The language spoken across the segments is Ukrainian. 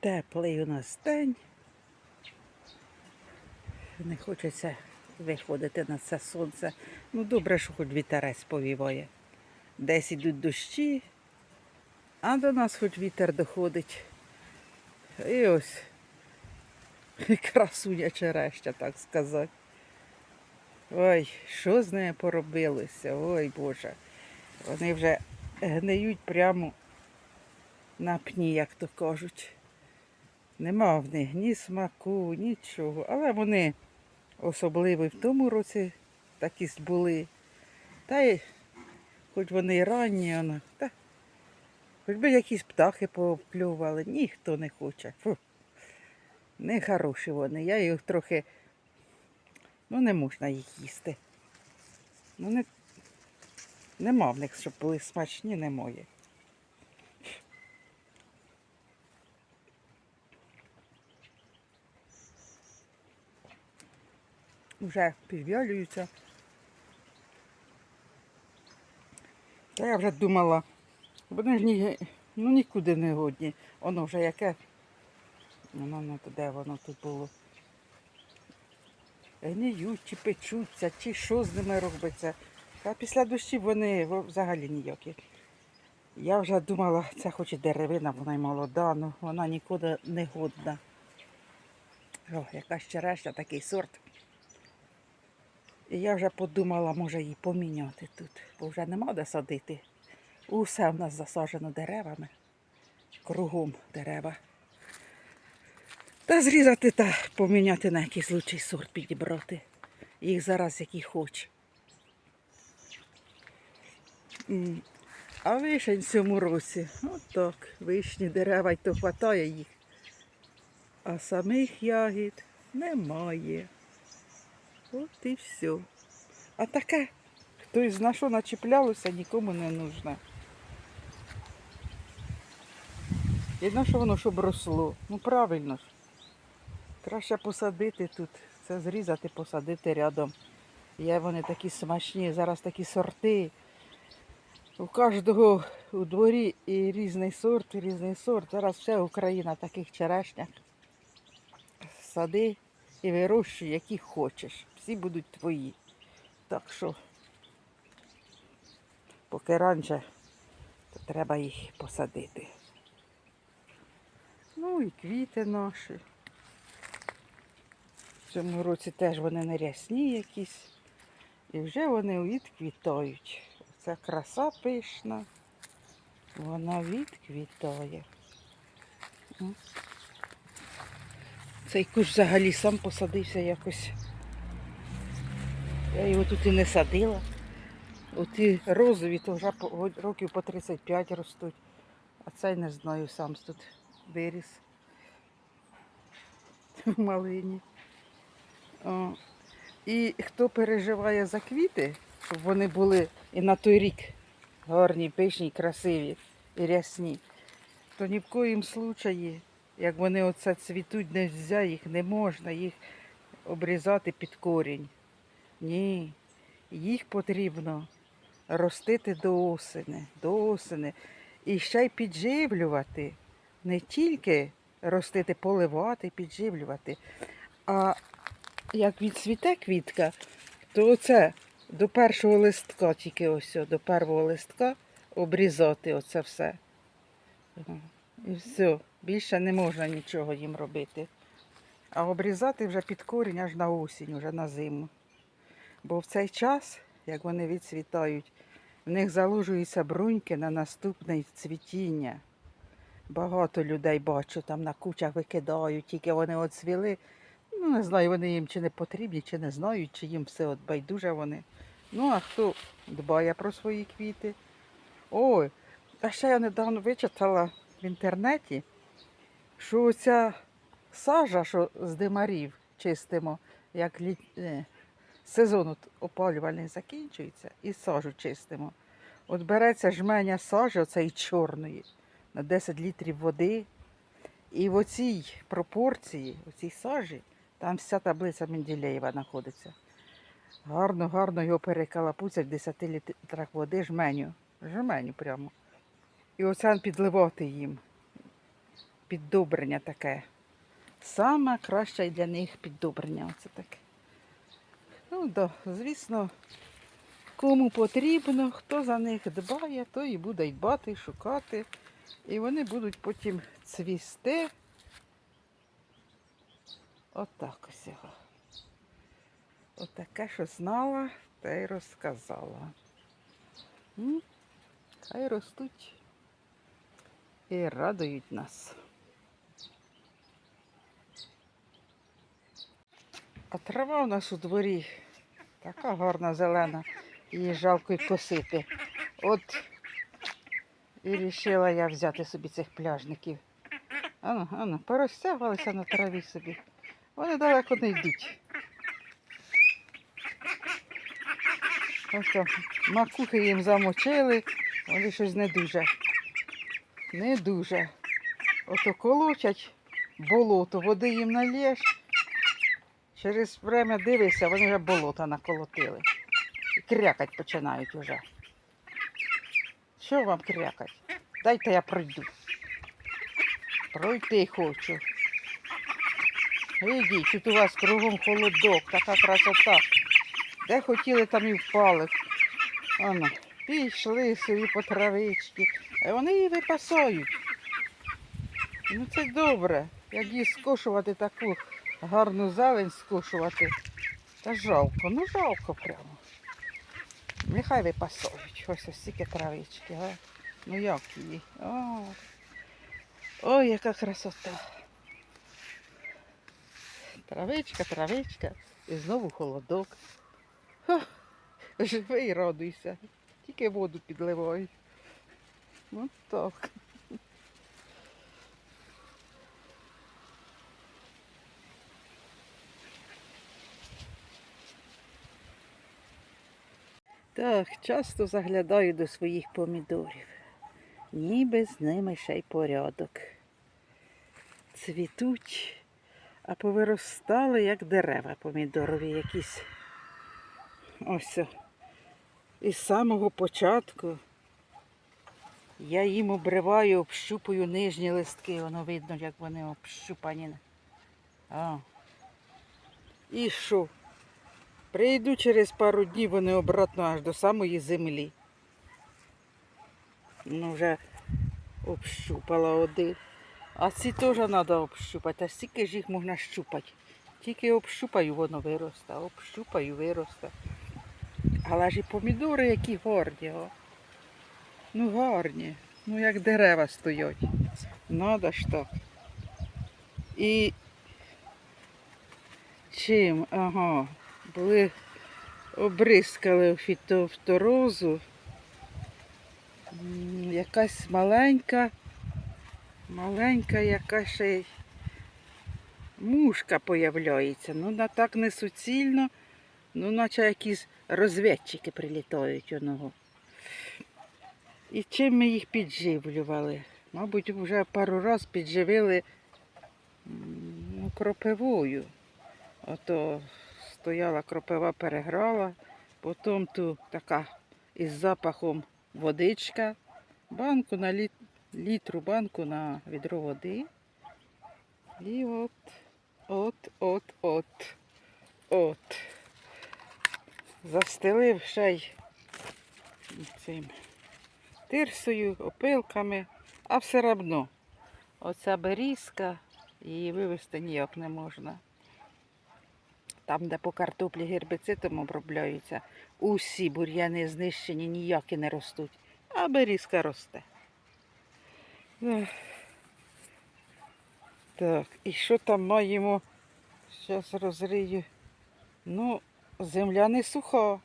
Теплий у нас день. Не хочеться виходити на це сонце. Ну, добре, що хоч вітерець повіває. Десь ідуть дощі, а до нас хоч вітер доходить. І ось красуня череща, так сказати. Ой, що з нею поробилося? Ой Боже. Вони вже гниють прямо на пні, як то кажуть. Нема в них ні смаку, нічого. Але вони особливі в тому році такі були. Та й хоч вони і ранні, воно, та, хоч би якісь птахи поплювали, ніхто не хоче. Фу. Не хороші вони. Я їх трохи. Ну, не можна їх їсти. Ну, не, нема в них, щоб були смачні, немає. Вже підвялюються. Я вже думала, вони ж ні, ну, нікуди не годні. Воно вже яке. Воно де воно тут було. Гниють, чи печуться, чи що з ними робиться. А після дощів вони взагалі ніякі. Я вже думала, це хоч і деревина, вона й молода, але вона нікуди не годна. О, яка черешня, такий сорт. І я вже подумала, може її поміняти тут, бо вже нема де садити. Усе в нас засаджено деревами, кругом дерева. Та зрізати та поміняти на якийсь лучший сорт підібрати. Їх зараз які хоч. А вишень в цьому році. Отак, вишні дерева й то хватає їх. А самих ягід немає. От і все. А таке, хтось на що начіплялося, нікому не нужне. І на що воно щоб росло? Ну правильно ж. Краще посадити тут. Це зрізати, посадити рядом. Є вони такі смачні, зараз такі сорти. У кожного у дворі і різний сорт, і різний сорт. Зараз вся Україна таких черешняк. Сади і вирощуй, які хочеш. Всі будуть твої. Так що, поки раніше, то треба їх посадити. Ну і квіти наші. В цьому році теж вони не рясні якісь. І вже вони відквітають. Це краса пишна. Вона відквітає. Цей кущ взагалі сам посадився якось. Я його тут і не садила. Оті розові то вже років по 35 ростуть. А цей не знаю, сам тут виріс. Малині. О. І хто переживає за квіти, щоб вони були і на той рік гарні, пишні, красиві і рясні, то ні в коїм случаї, як вони оце цвітуть, не можна, їх не можна їх обрізати під корінь. Ні, їх потрібно ростити до осени, до осени. І ще й підживлювати. Не тільки ростити, поливати, підживлювати. А як відцвіте квітка, то оце до першого листка, тільки ось до першого листка обрізати оце все. І все. Більше не можна нічого їм робити. А обрізати вже під корінь аж на осінь, вже на зиму. Бо в цей час, як вони відцвітають, в них заложуються бруньки на наступне цвітіння. Багато людей бачу, там на кучах викидають, тільки вони оцвіли. Ну, не знаю, вони їм чи не потрібні, чи не знають, чи їм все от байдуже вони. Ну, а хто дбає про свої квіти? Ой, а ще я недавно вичитала в інтернеті, що оця сажа, що з димарів чистимо, як літ... сезон опалювальний закінчується, і сажу чистимо. От береться жменя сажі, оцеї чорної, на 10 літрів води. І в оцій пропорції, оцій сажі, там вся таблиця Менделєєва знаходиться. Гарно, гарно його перекалапуцять в 10 літрах води жменю. Жменю прямо. І оце підливати їм. Піддобрення таке. Саме краще для них піддобрення. Оце таке. Ну, да, звісно, кому потрібно, хто за них дбає, той і буде дбати, шукати. І вони будуть потім цвісти. Отак ось його. Отаке, що знала, та й розказала. Хай ростуть і радують нас. А трава у нас у дворі така гарна зелена, її жалко й косити. От і вирішила я взяти собі цих пляжників. Ану, ану, порозтягувалися на траві собі. Вони далеко не йдуть. Ось що, макухи їм замочили, вони щось не дуже. Не дуже. Ото колочать болото, води їм налєш. Через время дивишся, вони вже болота наколотили. І крякать починають уже. Що вам крякать? Дайте я пройду. Пройти хочу. Ідіть, тут у вас кругом холодок, така красота. Де хотіли, там і впали. Ано, пішли собі по травичці. А вони її випасають. Ну це добре. Як її скошувати таку гарну зелень скошувати. Та жалко, ну жалко прямо. Нехай випасовують. Ось ось стільки травички, а? Ну як її? О, Ой, яка красота. Травичка, травичка. І знову холодок. Ха, живи і радуйся. Тільки воду підливають. От так. Так, часто заглядаю до своїх помідорів. Ніби з ними ще й порядок. Цвітуть, а повиростали, як дерева помідорові якісь. Ось. Із самого початку я їм обриваю, общупую нижні листки. Воно видно, як вони общупані. А. І що? Прийду через пару днів, вони обратно аж до самої землі. Ну, вже общупала один. А ці теж треба общупати. А стільки ж їх можна щупати. Тільки общупаю, воно виросте, общупаю, виросте. Але ж і помідори, які гарні. О. Ну гарні. Ну як дерева стоять. Надо ж так. І чим? Ага. Були обрискали фітофторозу. Якась маленька, маленька яка ще й мушка появляється. Ну, на так не суцільно, ну, наче якісь розвідчики прилітають у нього. І чим ми їх підживлювали? Мабуть, вже пару разів підживили ну, кропивою. Ото стояла кропива, переграла, потім ту така із запахом водичка, банку на літ, літру банку на відро води. І от, от, от, от, от. Застелив ще й цим тирсою, опилками, а все одно оця берізка, її вивезти ніяк не можна. Там, де по картоплі гербицидом обробляються, усі бур'яни знищені, ніякі не ростуть, а берізка росте. Так, і що там маємо? Зараз розрию. Ну, земля не суха,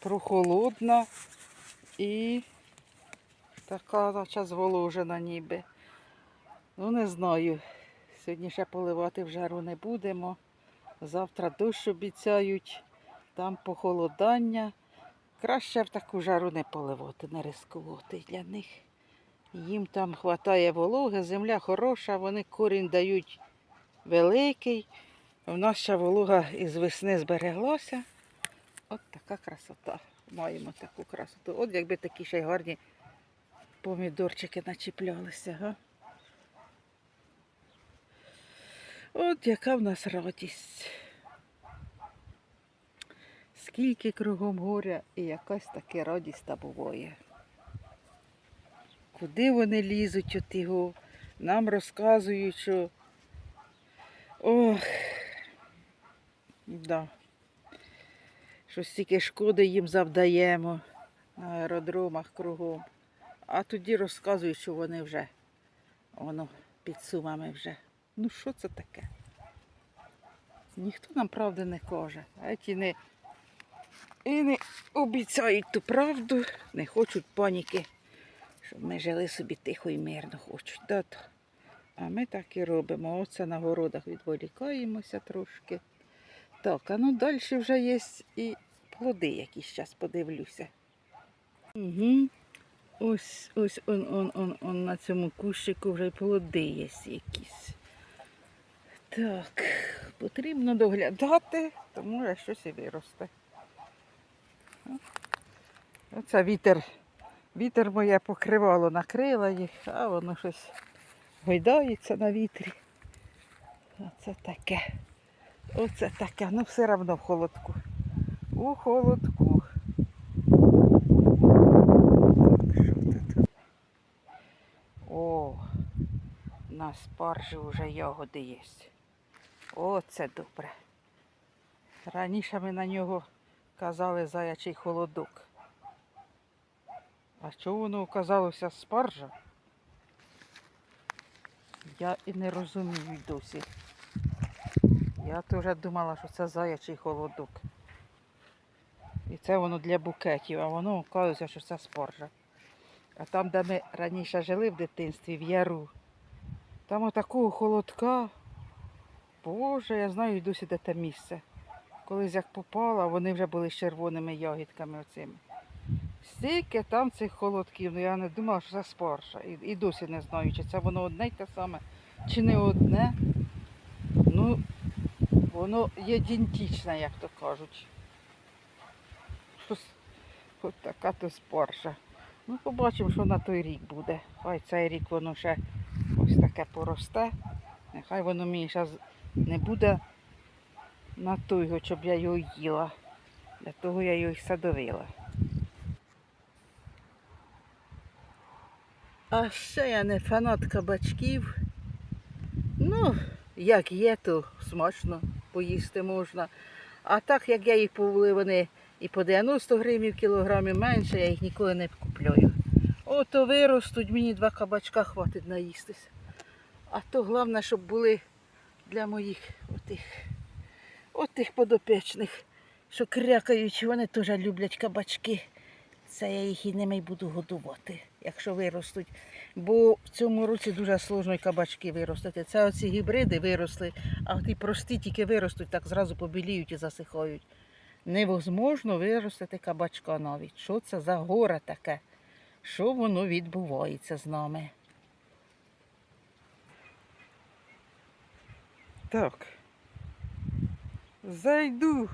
прохолодна і така наче зволожена ніби. Ну, не знаю. Сьогодні ще поливати в жару не будемо. Завтра дощ обіцяють, там похолодання. Краще в таку жару не поливати, не рискувати для них. Їм там вистачає вологи, земля хороша, вони корінь дають великий. У нас ще волога із весни збереглося. От така красота. Маємо таку красоту. От якби такі ще й гарні помідорчики начіплялися. Га? От яка в нас радість. Скільки кругом горя і якась таки радість та буває. Куди вони лізуть от його? Нам розказують, що ох, да. що стільки шкоди їм завдаємо на аеродромах кругом. А тоді розказують, що вони вже воно під сумами вже. Ну що це таке? Ніхто нам правди не каже. А ті не і не обіцяють ту правду, не хочуть паніки, щоб ми жили собі тихо і мирно хочуть. Да. А ми так і робимо. Оце на городах відволікаємося трошки. Так, а ну далі вже є і плоди якісь зараз подивлюся. Угу. Ось, ось он, он, он, он на цьому кущику вже й плоди є якісь. Так, потрібно доглядати, то може щось і виросте. Оце вітер. Вітер моє покривало, накрило їх, а воно щось гойдається на вітрі. Оце таке. Оце таке. Ну все одно в холодку. У холодку. Що тут? О, на спаржі вже ягоди є. О, це добре. Раніше ми на нього казали заячий холодок. А чого воно оказалося спаржа? Я і не розумію досі. Я теж думала, що це заячий холодок. І це воно для букетів, а воно оказується, що це спаржа. А там, де ми раніше жили в дитинстві, в яру, там отакого холодка. Боже, я знаю й досі де те місце. Колись як попала, вони вже були з червоними ягідками оцими. Стільки там цих холодків, ну я не думала, що це спаржа. І, і досі не знаю, чи це воно одне й те саме, чи не одне. Ну, воно ідентичне, як то кажуть. Щось от така то спаржа. Ну, побачимо, що на той рік буде. Хай цей рік воно ще ось таке поросте. Нехай воно мені зараз не буде на той, щоб я його їла. Для того я його і садовила. А ще я не фанат кабачків. Ну, як є, то смачно поїсти можна. А так як я їх повели, вони і по 90 гривень в кілограмі менше, я їх ніколи не купляю. Ото виростуть, мені два кабачка хватить наїстися. А то головне, щоб були для моїх отих, отих подопечних, що крякають, вони теж люблять кабачки. Це я їх і ними буду годувати, якщо виростуть. Бо в цьому році дуже сложно кабачки виростити. Це оці гібриди виросли, а ті прості тільки виростуть, так зразу побіліють і засихають. Невозможно виростити кабачка навіть. Що це за горе таке? Що воно відбувається з нами? Так. Зайду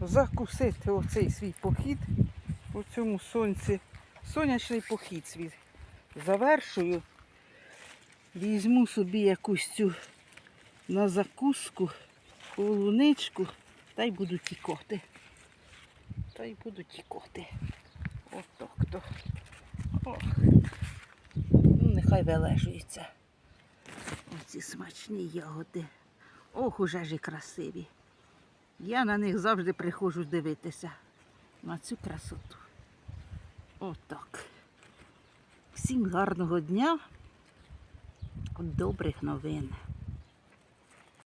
закусити оцей свій похід у цьому сонці. Сонячний похід свій завершую. Візьму собі якусь цю на закуску, полуничку, та й буду тікоти. Та й буду тікоти. Отак то. Ох. Ну, нехай вилежується. Оці смачні ягоди. Ох, уже ж і красиві. Я на них завжди приходжу дивитися. На цю красоту. Отак. Всім гарного дня, добрих новин.